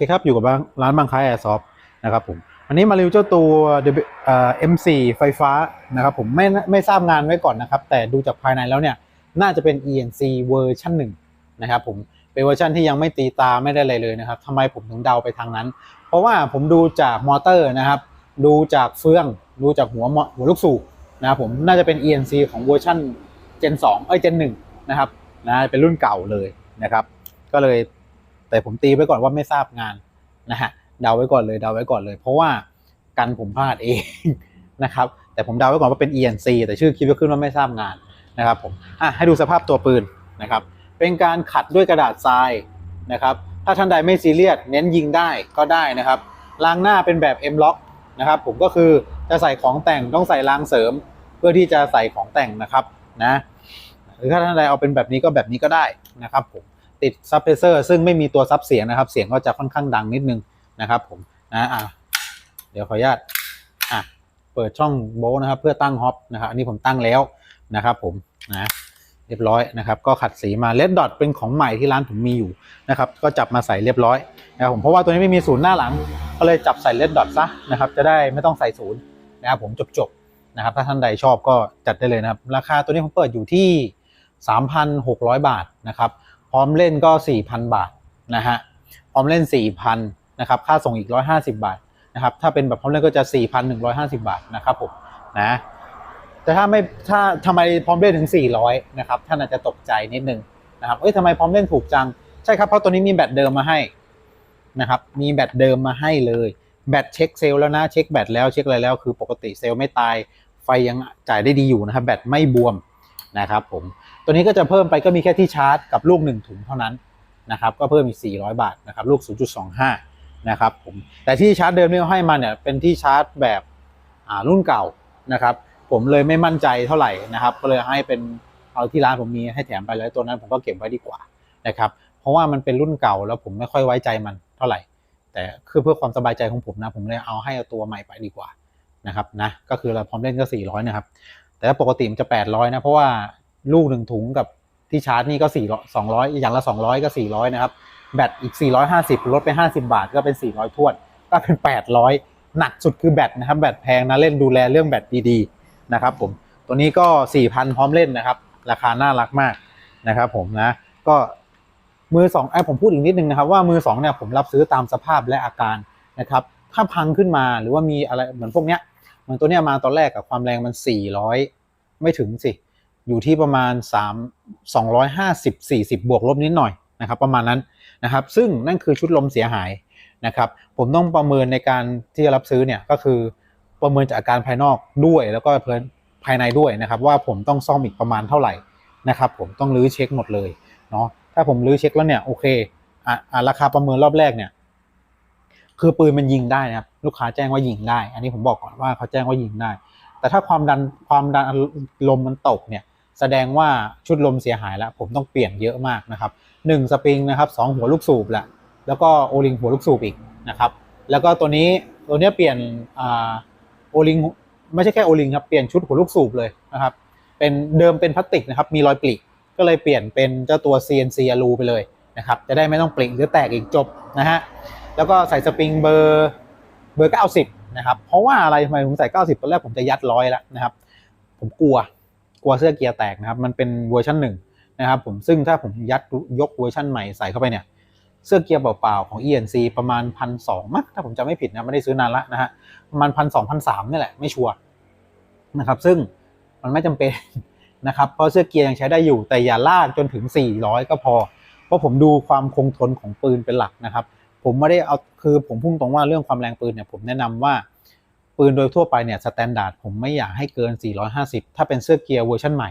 เคครับ อยู่กับร้านบางค้าแอร์ซอฟนะครับผมวันนี้มารีวิวเจ้าตัวเอ่อ M4 ไฟฟ้านะครับผมไม่ไม่ทราบงานไว้ก่อนนะครับ แต่ดูจากภายในแล้วเนี่ย น่าจะเป็น ENC เวอร์ชันหนึ่งนะครับผมเป็นเวอร์ชันที่ยังไม่ตีตาไม่ได้อะไรเลยนะครับทำไมผมถึงเดาไปทางนั้น เพราะว่าผมดูจากมอเตอร์นะครับ ดูจากเฟือง ดูจากหัวหัวลูกสูบนะครับผมน่าจะเป็น ENC ของเวอร์ชัน Gen 2เอ้ย Gen 1นะครับนะเป็นรุ่นเก่าเลยนะครับ ก็เลย แต่ผมตีไว้ก่อนว่าไม่ทราบงานนะฮะเดาไว้ก่อนเลยเดาไว้ก่อนเลย เพราะว่ากันผมพลาดเองนะครับแต่ผมเดาไว้ก่อนว่าเป็น ENC แต่ชื่อคลิปก็ขึ้นว่าไม่ทราบงานนะครับผมอะให้ดูสภาพตัวปืนนะครับเป็นการขัดด้วยกระดาษทรายนะครับถ้าท่านใดไม่ซีเรียสเน้นยิงได้ก็ได้นะครับรางหน้าเป็นแบบ M lock นะครับผมก็คือจะใส่ของแต่งต้องใส่รางเสริม เพื่อที่จะใส่ของแต่งนะครับนะหรือถ้าท่านใดเอาเป็นแบบนี้ก็แบบนี้ก็ได้นะครับผม ติดซับเพรสเซอร์ซึ่งไม่มีตัวซับเสียงนะครับ เสียงก็จะค่อนข้างดังนิดนึงนะครับผมนะอะเดี๋ยวขออนุญาตอะเปิดช่องโบนะครับ เพื่อตั้งฮอปนะครับอันนี้ผมตั้งแล้วนะครับผมนะเรียบร้อยนะครับ ก็ขัดสีมาเลดดอทเป็นของใหม่ที่ร้านผมมีอยู่นะครับ ก็จับมาใส่เรียบร้อยนะครับผมเพราะว่าตัวนี้ไม่มีศูนย์หน้าหลัง ก็เลยจับใส่เลดดอทซะนะครับ จะได้ไม่ต้องใส่ศูนย์นะครับผมจบๆนะครับ ถ้าท่านใดชอบก็จัดได้เลยนะครับ ราคาตัวนี้ผมเปิดอยู่ที่ 3,600 บาทนะครับ พร้อมเล่นก็ 4,000 บาทนะฮะพร้อมเล่น 4,000นะครับค่าส่งอีก 150 บาทนะครับถ้าเป็นแบบพร้อมเล่นก็จะ 4,150 บาทนะครับผมนะแต่ถ้าไม่ถ้าทำไมพร้อมเล่นถึง 400นะครับท่านอาจจะตกใจนิดนึงนะครับเอ้ยทำไมพร้อมเล่นถูกจังใช่ครับเพราะตัวนี้มีแบตเดิมมาให้นะครับมีแบตเดิมมาให้เลยแบตเช็คเซลล์แล้วนะเช็คแบตแล้วเช็คอะไรแล้วคือปกติเซลล์ไม่ตายไฟยังจ่ายได้ดีอยู่นะครับแบตไม่บวมนะครับผม ตัวนี้ก็จะเพิ่มไปก็มีแค่ที่ชาร์จกับลูก 1 ถุงเท่านั้นนะครับก็เพิ่มอีก 400 บาทนะครับลูก 0.25 นะครับผมแต่ที่ชาร์จเดิมที่เขาให้มาเนี่ยเป็นที่ชาร์จแบบรุ่นเก่านะครับผมเลยไม่มั่นใจเท่าไหร่นะครับก็เลยให้เป็นเอาที่ร้านผมมีให้แถมไปแล้วตัวนั้นผมก็เก็บไว้ดีกว่านะครับเพราะว่ามันเป็นรุ่นเก่าแล้วผมไม่ค่อยไว้ใจมันเท่าไหร่ แต่คือเพื่อความสบายใจของผมนะผมเลยเอาให้เอาตัวใหม่ไปดีกว่านะครับนะก็คือเราพร้อมเล่นก็ 400 นะครับ แต่ปกติมันจะ 800 นะเพราะว่า ลูกหนึ่งถุงกับที่ชาร์จนี่ก็400 200อยอย่างละ200ก็400นะครับ แบตอีก450ลดไป50บาทก็เป็น400ทวน ก็เป็น800หนักสุดคือแบตนะครับ แบตแพงนะเล่นดูแลเรื่องแบตดีๆนะครับผมตัวนี้ก็4,000พร้อมเล่นนะครับ ราคาน่ารักมากนะครับผมนะก็มือสองไอ้ผมพูดอีกนิดนึงนะครับว่ามือสองเนี่ยผมรับซื้อตามสภาพและอาการนะครับถ้าพังขึ้นมาหรือว่ามีอะไรเหมือนพวกเนี้ยเหมือนตัวเนี้ยมาตอนแรกกับความแรงมัน 400 ไม่ถึงสิ อยู่ที่ประมาณ 3 250 40 บวกลบนิดหน่อยนะครับประมาณนั้นนะครับ ซึ่งนั่นคือชุดลมเสียหายนะครับ ผมต้องประเมินในการที่จะรับซื้อเนี่ยก็คือประเมินจากอาการภายนอกด้วยแล้วก็เพลินภายในด้วยนะครับ ว่าผมต้องซ่อมอีกประมาณเท่าไหร่นะครับ ผมต้องรื้อเช็คหมดเลยเนาะถ้าผมรื้อเช็คแล้วเนี่ยโอเคอะอะราคาประเมินรอบแรกเนี่ยคือปืนมันยิงได้นะครับลูกค้าแจ้งว่ายิงได้ อันนี้ผมบอกก่อนว่าเขาแจ้งว่ายิงได้ แต่ถ้าความดันความดันลมมันตกเนี่ย แสดงว่าชุดลมเสียหายแล้ว ผมต้องเปลี่ยนเยอะมากนะครับหนึ่งสปริงนะครับสองหัวลูกสูบแหละแล้วก็โอลิงหัวลูกสูบอีกนะครับแล้วก็ตัวนี้ตัวเนี้ยเปลี่ยนอโอลิงไม่ใช่แค่โอลิงครับเปลี่ยนชุดหัวลูกสูบเลยนะครับเป็นเดิมเป็นพลาสติกนะครับมีรอยปลิก็เลยเปลี่ยนเป็นเจ้าตัว CNC อลูไปเลยนะครับจะได้ไม่ต้องปลิหรือแตกอีกจบนะฮะแล้วก็ใส่สปริงเบอร์เบอร์ 90 นะครับ เพราะว่าอะไรทำไมผมใส่ 90 ตอนแรกผมจะยัดร้อยแล้วนะครับ ผมกลัว กลัวเสื้อเกียร์แตกนะครับ มันเป็นเวอร์ชันหนึ่งนะครับผมซึ่งถ้าผมยัดยกเวอร์ชันใหม่ใส่เข้าไปเนี่ยเสื้อเกียร์เปล่าๆของ ENC ประมาณพันสองมั้งถ้าผมจำไม่ผิดนะไม่ได้ซื้อนานละนะฮะประมาณพันสองพันสามนี่แหละไม่ชัวร์นะครับ ซึ่งมันไม่จำเป็นนะครับเพราะเสื้อเกียร์ยังใช้ได้อยู่แต่อย่าลากจนถึง 400 ก็พอ เพราะผมดูความคงทนของปืนเป็นหลักนะครับ ผมไม่ได้เอาคือผมพุ่งตรงว่าเรื่องความแรงปืนเนี่ยผมแนะนำว่า ปืนโดยทั่วไปเนี่ยสแตนดาร์ดผมไม่อยากให้เกิน 450 ถ้าเป็นเสื้อเกียร์เวอร์ชันใหม่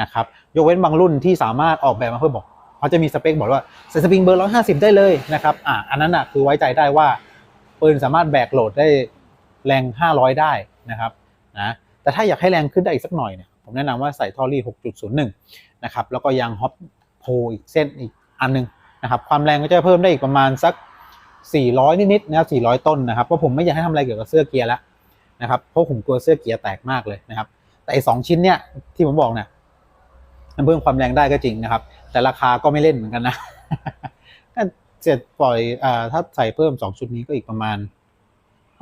นะครับยกเว้นบางรุ่นที่สามารถออกแบบมาเพื่อบอกเขาจะมีสเปคบอกว่าใส่สปริงเบอร์ 150 ได้เลยนะครับอ่าอันนั้นอะคือไว้ใจได้ว่าปืนสามารถแบกโหลดได้แรง 500 ได้นะครับนะแต่ถ้าอยากให้แรงขึ้นได้อีกสักหน่อยเนี่ยผมแนะนำว่าใส่ท่อรี่ 6.01 นะครับแล้วก็ยางฮอปโพอีกเส้นอีกอันนึงนะครับความแรงก็จะเพิ่มได้อีกประมาณสัก400 นิดๆนะครับ400 ต้นนะครับเพราะผมไม่อยากให้ทำอะไรเกี่ยวกับเสื้อเกียร์แล้ว นะครับเพราะผมกลัวเสื้อเกียร์แตกมากเลยนะครับ แต่ไอสองชิ้นเนี่ยที่ผมบอกเนี่ยมันเพิ่มความแรงได้ก็จริงนะครับ แต่ราคาก็ไม่เล่นเหมือนกันนะก็เสร็จปล่อยอ่าถ้าใส่เพิ่มสองชุดนี้ก็อีกประมาณ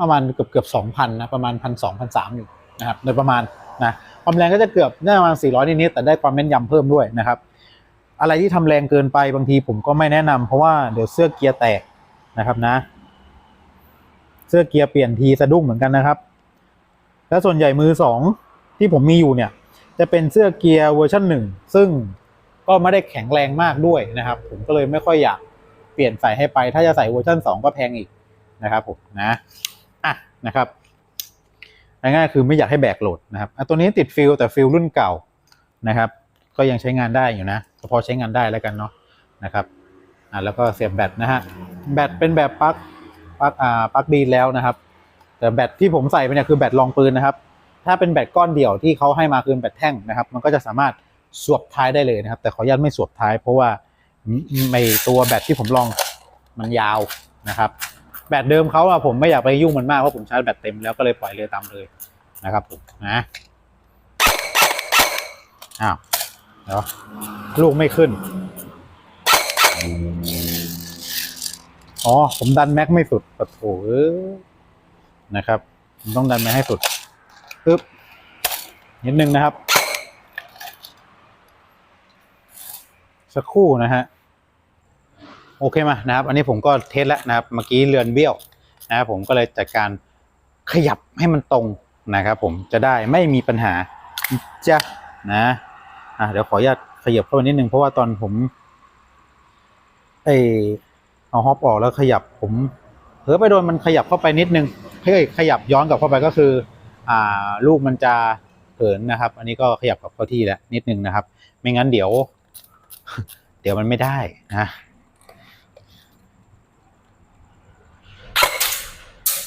ประมาณเกือบเกือบสองพันนะประมาณพันสองพันสามอยู่นะครับโดยประมาณนะความแรงก็จะเกือบได้ประมาณสี่ร้อยนิดๆแต่ได้ความแม่นยำเพิ่มด้วยนะครับ อะไรที่ทำแรงเกินไปบางทีผมก็ไม่แนะนำเพราะว่าเดี๋ยวเสื้อเกียร์แตกนะครับนะ เสื้อเกียร์เปลี่ยนทีสะดุ้งเหมือนกันนะครับ แล้วส่วนใหญ่มือสองที่ผมมีอยู่เนี่ย จะเป็นเสื้อเกียร์เวอร์ชันหนึ่งซึ่งก็ไม่ได้แข็งแรงมากด้วยนะครับ ผมก็เลยไม่ค่อยอยากเปลี่ยนใส่ให้ไป ถ้าจะใส่เวอร์ชันสองก็แพงอีกนะครับผมนะอะนะครับง่ายๆคือไม่อยากให้แบกโหลดนะครับอะตัวนี้ติดฟิลแต่ฟิลรุ่นเก่านะครับ ก็ยังใช้งานได้อยู่นะพอใช้งานได้แล้วกันเนาะนะครับอะแล้วก็เสียบแบตนะฮะแบตเป็นแบบปลั๊กปลั๊กอ่าปลั๊กดีแล้วนะครับ แต่แบตที่ผมใส่ไปเนี่ยคือแบตรองปืนนะครับ ถ้าเป็นแบตก้อนเดี่ยวที่เขาให้มาคือแบตแท่งนะครับ มันก็จะสามารถสวบท้ายได้เลยนะครับ แต่ขออนุญาตไม่สวบท้าย เพราะว่าไม่ตัวแบตที่ผมลองมันยาวนะครับ แบตเดิมเขาอะผมไม่อยากไปยุ่งมันมากเพราะผมชาร์จแบตเต็มแล้วก็เลยปล่อยเลยตามเลยนะครับผมนะอ้าวเดี๋ยวลูกไม่ขึ้น อ๋อ ผมดันแม็กไม่สุดปะโถเอ้ย นะครับต้องดันแม็กให้สุดปึ๊บนิดนึงนะครับ สักครู่นะฮะโอเคมานะครับ อันนี้ผมก็เทสแล้วนะครับเมื่อกี้เรือนเบี้ยวนะครับผมก็เลยจัดการขยับให้มันตรงนะครับผมจะได้ไม่มีปัญหาจ้ะนะอะเดี๋ยวขออนุญาตขยับเข้าไปนิดนึงเพราะว่าตอนผมเออเอาฮอปออกแล้วขยับผม เผลอไปโดนมันขยับเข้าไปนิดนึงเฮ้ยขยับย้อนกลับเข้าไปก็คืออ่าลูกมันจะเหินนะครับ อันนี้ก็ขยับกลับเข้าที่แล้วนิดนึงนะครับ ไม่งั้นเดี๋ยว เดี๋ยวมันไม่ได้นะ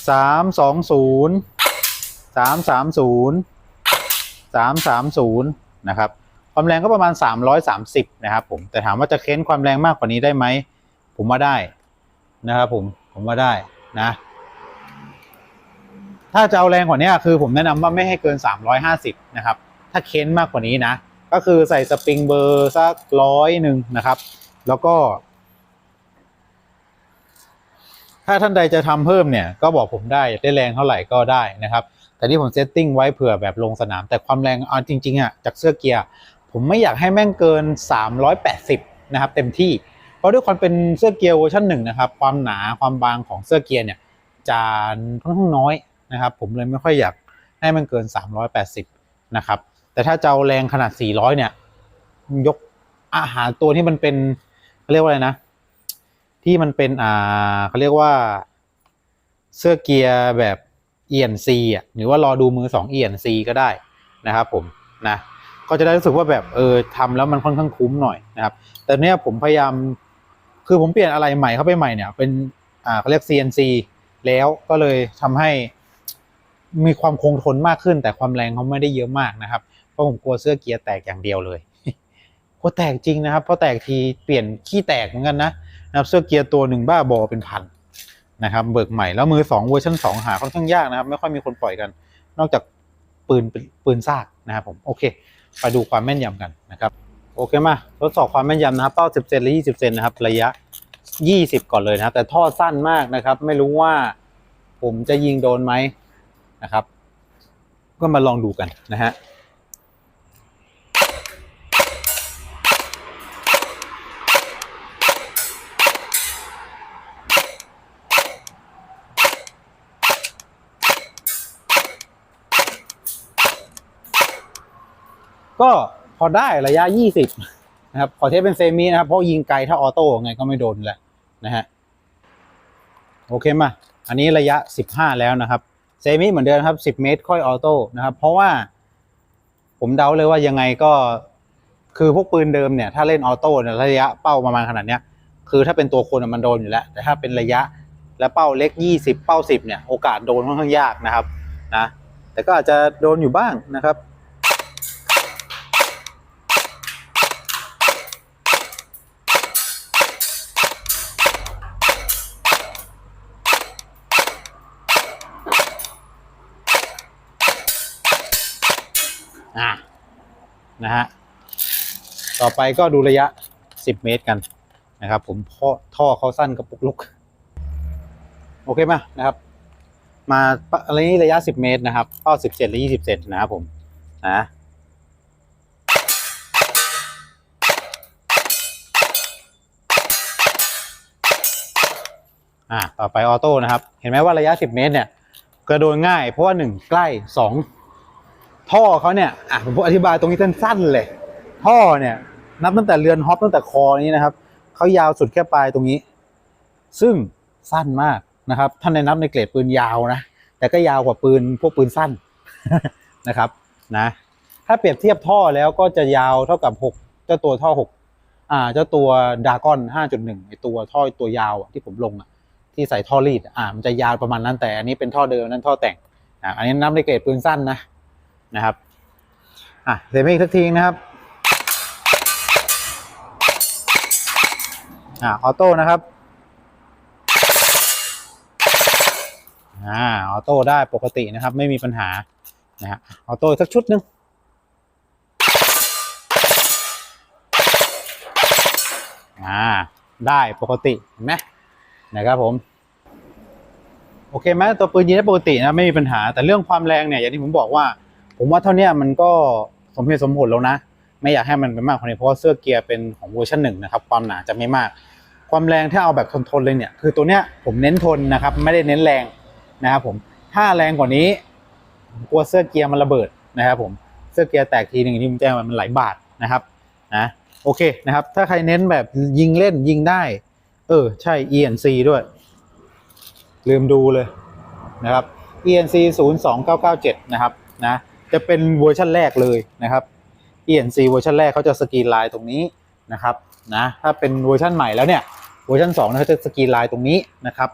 สามสองศูนย์สามสามศูนย์สามสามศูนย์นะครับ ความแรงก็ประมาณสามร้อยสามสิบนะครับผมแต่ถามว่าจะเค้นความแรงมากกว่านี้ได้ไหม ผมว่าได้นะครับผม ผมว่าได้นะ ถ้าจะเอาแรงกว่านี้คือผมแนะนำว่าไม่ให้เกิน 350 นะครับ ถ้าเค้นมากกว่านี้นะ ก็คือใส่สปริงเบอร์สักร้อยหนึ่งนะครับ แล้วก็ ถ้าท่านใดจะทำเพิ่มเนี่ย ก็บอกผมได้ได้แรงเท่าไหร่ก็ได้นะครับ แต่ที่ผมเซตติ้งไว้เผื่อแบบลงสนาม แต่ความแรงเอาจริงๆอะจากเสื้อเกียร์ ผมไม่อยากให้แม่งเกิน 380 นะครับ เต็มที่ เพราะด้วยความเป็นเสื้อเกียร์เวอร์ชันหนึ่งนะครับความหนาความบางของเสื้อเกียร์เนี่ยจะค่อนข้างน้อยนะครับ ผมเลยไม่ค่อยอยากให้มันเกิน 380 นะครับ แต่ถ้าจะเอาแรงขนาด 400 เนี่ย ยกอาหารตัวที่มันเป็นเขาเรียกว่าอะไรนะ ที่มันเป็นอ่าเขาเรียกว่าเสื้อเกียร์แบบ ENC อะหรือว่ารอดูมือ2 ENC ก็ได้นะครับผมนะก็จะได้รู้สึกว่าแบบเออทำแล้วมันค่อนข้างคุ้มหน่อยนะครับ แต่เนี้ยผมพยายาม คือผมเปลี่ยนอะไรใหม่เข้าไปใหม่เนี่ยเป็นอ่าเขาเรียก CNC แล้วก็เลยทำให้มีความคงทนมากขึ้น แต่ความแรงเขาไม่ได้เยอะมากนะครับเพราะผมกลัวเสื้อเกียร์แตกอย่างเดียวเลยกลัวแตกจริงนะครับเพราะแตกทีเปลี่ยนขี้แตกเหมือนกันนะนะครับเสื้อเกียร์ตัวหนึ่งบ้าบอเป็นพันนะครับเบิกใหม่แล้วมือสองเวอร์ชันสองหาค่อนข้างยากนะครับไม่ค่อยมีคนปล่อยกัน นอกจากปืนปืนซากนะครับผมโอเค ไปดูความแม่นยำกันนะครับ โอเคมาทดสอบความแม่นยำนะครับ เป้า 10เซนหรือ20เซนนะครับ ระยะ 20 ก่อนเลยนะครับ แต่ท่อสั้นมากนะครับ ไม่รู้ว่าผมจะยิงโดนไหมนะครับ ก็มาลองดูกันนะฮะก็ พอได้ระยะ 20 นะครับ ขอเทสเป็นเซมินะครับ เพราะยิงไกลถ้าออโต้ไงก็ไม่โดนแหละนะฮะ โอเคมา อันนี้ระยะ 15 แล้วนะครับ เซมิเหมือนเดิมครับ 10 เมตร ค่อยออโต้นะครับ เพราะว่า ผมเดาเลยว่ายังไงก็คือพวกปืนเดิมเนี่ย ถ้าเล่นออโต้เนี่ยระยะเป้าประมาณขนาดเนี้ย คือถ้าเป็นตัวคนมันโดนอยู่แล้ว แต่ถ้าเป็นระยะและเป้าเล็ก 20 เป้า 10 เนี่ย โอกาสโดนค่อนข้างยากนะครับนะ แต่ก็อาจจะโดนอยู่บ้างนะครับ นะฮะต่อไปก็ดูระยะ 10 เมตรกันนะครับ ผมพราะท่อเขาสั้นกระปุกลุก โอเคมานะครับ มาอะไรนี้ระยะ 10 เมตรนะครับก็17หรือ20เซนนะครับผมนะอ่าต่อไปออโต้นะครับ เห็นไหมว่าระยะ 10 เมตรเนี่ยกระโดดง่ายเพราะว่าหนึ่งใกล้สอง ท่อเขาเนี่ยอะผมอธิบายตรงนี้สั้นๆเลย ท่อเนี่ย นับตั้งแต่เรือนฮอปตั้งแต่คอนี้นะครับเขายาวสุดแค่ปลายตรงนี้ ซึ่งสั้นมากนะครับท่านในนับในเกรดปืนยาวนะ แต่ก็ยาวกว่าปืนพวกปืนสั้นนะครับนะถ้าเปรียบเทียบท่อแล้วก็จะยาวเท่ากับหกเจ้าตัวท่อหกอ่า เจ้าตัวดากอนห้าจุดหนึ่งไอตัวท่อตัวยาวที่ผมลงอะที่ใส่ท่อรีดอะอ่ามันจะยาวประมาณนั้นแต่อันนี้เป็นท่อเดิมนั่นท่อแต่งอ่าอันนี้นับในเกรดปืนสั้นนะ นะครับอะเสียงอีกสักทีนะครับอ่าออโต้นะครับอ่าออโต้ได้ปกตินะครับ ไม่มีปัญหานะฮะออโต้สักชุดหนึ่งอ่าได้ปกติเห็นไหมนะครับผมโอเคไหมตัวปืนยิงได้ปกตินะไม่มีปัญหาแต่เรื่องความแรงเนี่ยอย่างที่ผมบอกว่า ผมว่าเท่านี้มันก็สมเหตุสมผลแล้วนะ ไม่อยากให้มันเป็นมากกว่านี้เพราะเสื้อเกียร์เป็นของเวอร์ชันหนึ่งนะครับ ความหนาจะไม่มาก ความแรงถ้าเอาแบบทนๆเลยเนี่ย คือตัวเนี้ยผมเน้นทนนะครับ ไม่ได้เน้นแรงนะครับผม ถ้าแรงกว่านี้กลัวเสื้อเกียร์มันระเบิดนะครับผมเสื้อเกียร์แตกทีหนึ่งที่ผมแจ้งไปมันหลายบาทนะครับนะโอเคนะครับ ถ้าใครเน้นแบบยิงเล่นยิงได้ เออ ใช่ ENC ด้วย ลืมดูเลยนะครับ ENC 02997 นะครับนะ จะเป็นเวอร์ชันแรกเลยนะครับ ENC เวอร์ชันแรกเขาจะสกรีนลายตรงนี้นะครับนะถ้าเป็นเวอร์ชันใหม่แล้วเนี่ยเวอร์ชัน2เนี่ยเขาจะสกรีนลายตรงนี้นะครับ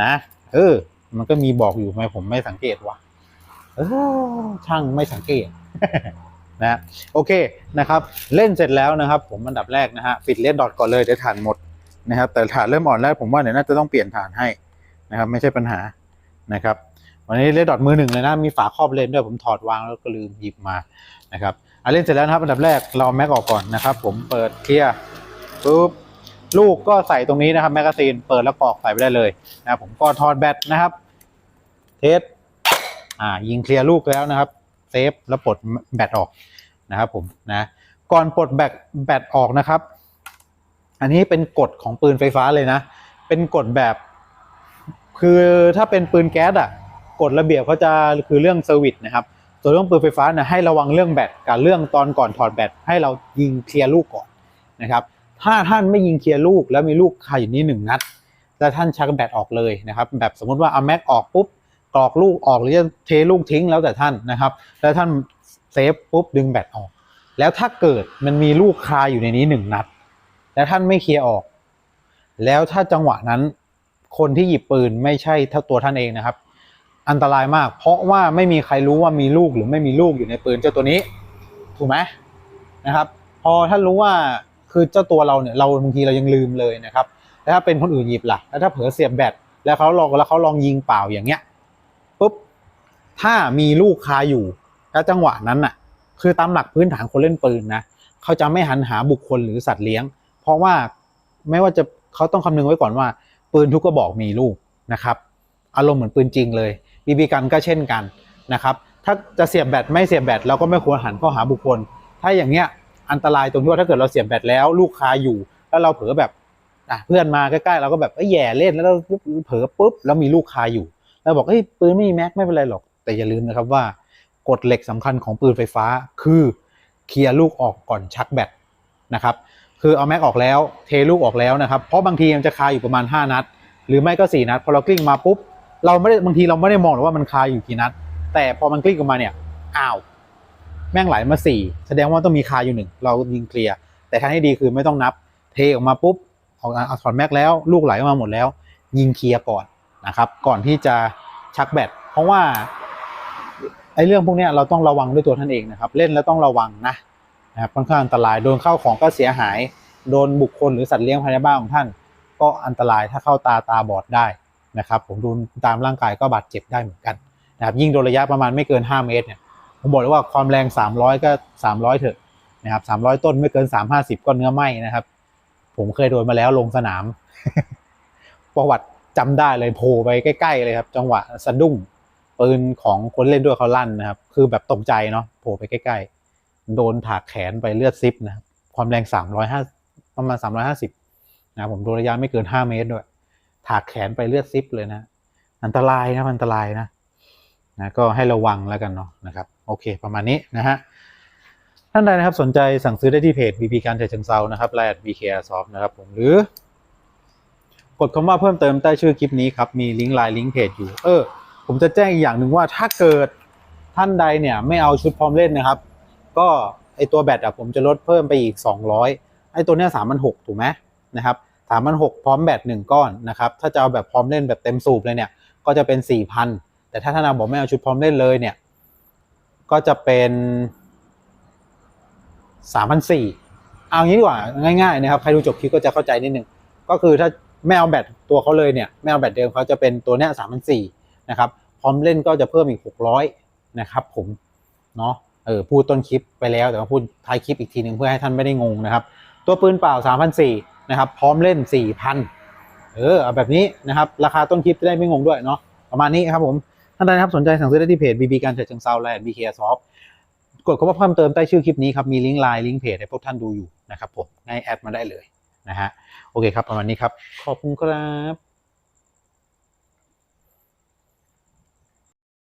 นะเออมันก็มีบอกอยู่ทำไมผมไม่สังเกตวะเออช่างไม่สังเกตนะโอเคนะครับเล่นเสร็จแล้วนะครับ ผมอันดับแรกนะฮะปิดเลดดอทก่อนเลยเดี๋ยวฐานหมดนะครับแต่ฐานเริ่มอ่อนแล้วผมว่าเดี๋ยวน่าจะต้องเปลี่ยนฐานให้นะครับ ไม่ใช่ปัญหานะครับ วันนี้เลดดอทมือหนึ่งเลยนะ มีฝาครอบเลนด้วยผมถอดวางแล้วก็ลืมหยิบมานะครับอะเล่นเสร็จแล้วนะครับอันดับแรกเราแม็กออกก่อนนะครับ ผมเปิดเคลียร์ปุ๊บลูกก็ใส่ตรงนี้นะครับแมกกาซีนเปิดแล้วกรอกใส่ไปได้เลยนะครับผมก็ถอดแบตนะครับ เทสอ่ายิงเคลียร์ลูกแล้วนะครับเซฟแล้วปลดแบตออกนะครับผมนะก่อนปลดแบตแบตออกนะครับ อันนี้เป็นกฎของปืนไฟฟ้าเลยนะ เป็นกฎแบบ คือถ้าเป็นปืนแก๊สอะ กฎระเบียบเขาจะคือเรื่องเซอร์วิสนะครับส่วนเรื่องปืนไฟฟ้าเนี่ยให้ระวังเรื่องแบตกับเรื่องตอนก่อนถอดแบตให้เรายิงเคลียร์ลูกก่อนนะครับ ถ้าท่านไม่ยิงเคลียร์ลูกแล้วมีลูกคาอยู่นี่หนึ่งนัดแล้วท่านชักแบตออกเลยนะครับ แบบสมมติว่าเอาแม็กออกปุ๊บกรอกลูกออกหรือจะเทลูกทิ้งแล้วแต่ท่านนะครับ แล้วท่านเซฟปุ๊บดึงแบตออก แล้วถ้าเกิดมันมีลูกคาอยู่ในนี้หนึ่งนัด แล้วท่านไม่เคลียร์ออก แล้วถ้าจังหวะนั้นคนที่หยิบปืนไม่ใช่เท่าตัวท่านเองนะครับ อันตรายมาก เพราะว่าไม่มีใครรู้ว่ามีลูกหรือไม่มีลูกอยู่ในปืนเจ้าตัวนี้ ถูกไหมนะครับ พอท่านรู้ว่าคือเจ้าตัวเราเนี่ยเราบางทีเรายังลืมเลยนะครับแล้วถ้าเป็นคนอื่นหยิบล่ะแล้วถ้าเผลอเสียบแบตแล้วเขาลองแล้วเขาลองยิงเปล่าอย่างเงี้ยปุ๊บถ้ามีลูกคาอยู่แล้วจังหวะนั้นน่ะ คือตามหลักพื้นฐานคนเล่นปืนนะเขาจะไม่หันหาบุคคลหรือสัตว์เลี้ยง เพราะว่าไม่ว่าจะเขาต้องคำนึงไว้ก่อนว่า ปืนทุกกระบอกมีลูกนะครับ อารมณ์เหมือนปืนจริงเลย บีบีกันก็เช่นกันนะครับ ถ้าจะเสียบแบตไม่เสียบแบตเราก็ไม่ควรหันเข้าหาบุคคล ถ้าอย่างเงี้ยอันตรายตรงที่ว่าถ้าเกิดเราเสียบแบตแล้วลูกคาอยู่ แล้วเราเผลอแบบอะเพื่อนมาใกล้ๆเราก็แบบเอ้ยแย่เล่นแล้วเราเผลอปุ๊บแล้วมีลูกคาอยู่เราบอกเฮ้ยปืนไม่มีแม็กไม่เป็นไรหรอกแต่อย่าลืมนะครับว่ากฎเหล็กสำคัญของปืนไฟฟ้าคือเคลียร์ลูกออกก่อนชักแบตนะครับคือเอาแม็กออกแล้วเทลูกออกแล้วนะครับเพราะบางทีมันจะคาอยู่ประมาณ 5 นัด หรือไม่ก็ 4 นัดพอเรากลิ้งมาปุ๊บ เราไม่ได้บางทีเราไม่ได้มองหรอกว่ามันคาอยู่กี่นัด แต่พอมันกลิ้งออกมาเนี่ยอ้าวแม่งไหลมาสี่แสดงว่าต้องมีคาอยู่หนึ่งเรายิงเคลียร์แต่ทางที่ดีคือไม่ต้องนับ เทออกมาปุ๊บออกเอาถอดแม็กแล้วลูกไหลออกมาหมดแล้ว ยิงเคลียร์ก่อนนะครับ ก่อนที่จะชักแบตเพราะว่าไอ้เรื่องพวกนี้เราต้องระวังด้วยตัวท่านเองนะครับ เล่นแล้วต้องระวังนะนะครับค่อนข้างอันตรายโดนเข้าของก็เสียหาย โดนบุคคลหรือสัตว์เลี้ยงภายในบ้านของท่าน ก็อันตรายถ้าเข้าตาตาบอดได้ นะครับผมดูตามร่างกายก็บาดเจ็บได้เหมือนกันนะครับยิ่งโดนระยะประมาณไม่เกิน 5 เมตรเนี่ยผมบอกเลยว่าความแรง 300 ก็ 300 เถอะนะครับ300 ต้นไม่เกิน 350 ก็เนื้อไหมนะครับ ผมเคยโดนมาแล้วลงสนาม ประวัติจำได้เลยโผล่ไปใกล้ๆเลยครับ จังหวะสะดุ้งปืนของคนเล่นด้วยเขาลั่นนะครับ คือแบบตกใจเนาะโผล่ไปใกล้ๆ โดนถากแขนไปเลือดซิปนะครับความแรงสามร้อยห้าประมาณสามร้อยห้าสิบนะผมโดนระยะไม่เกินห้าเมตรด้วย ถากแขนไปเลือดซิปเลยนะ อันตรายนะอันตรายนะนะก็ให้ระวังแล้วกันเนาะนะครับโอเค ประมาณนี้นะฮะท่านใดนะครับสนใจสั่งซื้อได้ที่เพจ BB การเฉชิงเซานะครับแลด BK Airsoft นะครับผมหรือกดคำว่าเพิ่มเติมใต้ชื่อคลิปนี้ครับมีลิงก์ไลน์ลิงก์เพจอยู่เออผมจะแจ้งอีกอย่างหนึ่งว่าถ้าเกิดท่านใดเนี่ยไม่เอาชุดพร้อมเล่นนะครับ ก็ไอตัวแบตอะผมจะลดเพิ่มไปอีก 200ไอตัวเนี้ยสามพันหกถูกไหมนะครับ สามพันหกพร้อมแบตหนึ่งก้อนนะครับถ้าจะเอาแบบพร้อมเล่นแบบเต็มสูบเลยเนี่ยก็จะเป็นสี่พันแต่ถ้าท่านาบอกไม่เอาชุดพร้อมเล่นเลยเนี่ยก็จะเป็นสามพันสี่เอางี้ดีกว่าง่ายๆนะครับใครดูจบคลิปก็จะเข้าใจนิดนึงก็คือถ้าไม่เอาแบตตัวเขาเลยเนี่ยไม่เอาแบตเดิมเขาจะเป็นตัวเนี้ยสามพันสี่นะครับพร้อมเล่นก็จะเพิ่มอีกหกร้อยนะครับผมเนาะเออพูดต้นคลิปไปแล้วแต่ว่าพูดท้ายคลิปอีกทีหนึ่งเพื่อให้ท่านไม่ได้งงนะครับ ตัวปืนเปล่าสามพั นะครับพร้อมเล่นสี่พันเออเอาแบบนี้นะครับราคาต้นคลิปจะได้ไม่งงด้วยเนาะประมาณนี้ครับผมท่านใดนะครับสนใจสั่งซื้อได้ที่เพจ BB การเฉชิงเซาและ BK Soft กดคำว่าเพิ่มเติมใต้ชื่อคลิปนี้ครับมีลิงก์ไลน์ลิงก์เพจให้พวกท่านดูอยู่นะครับผมง่ายแอดมาได้เลยนะฮะโอเคครับประมาณนี้ครับขอบคุณครับ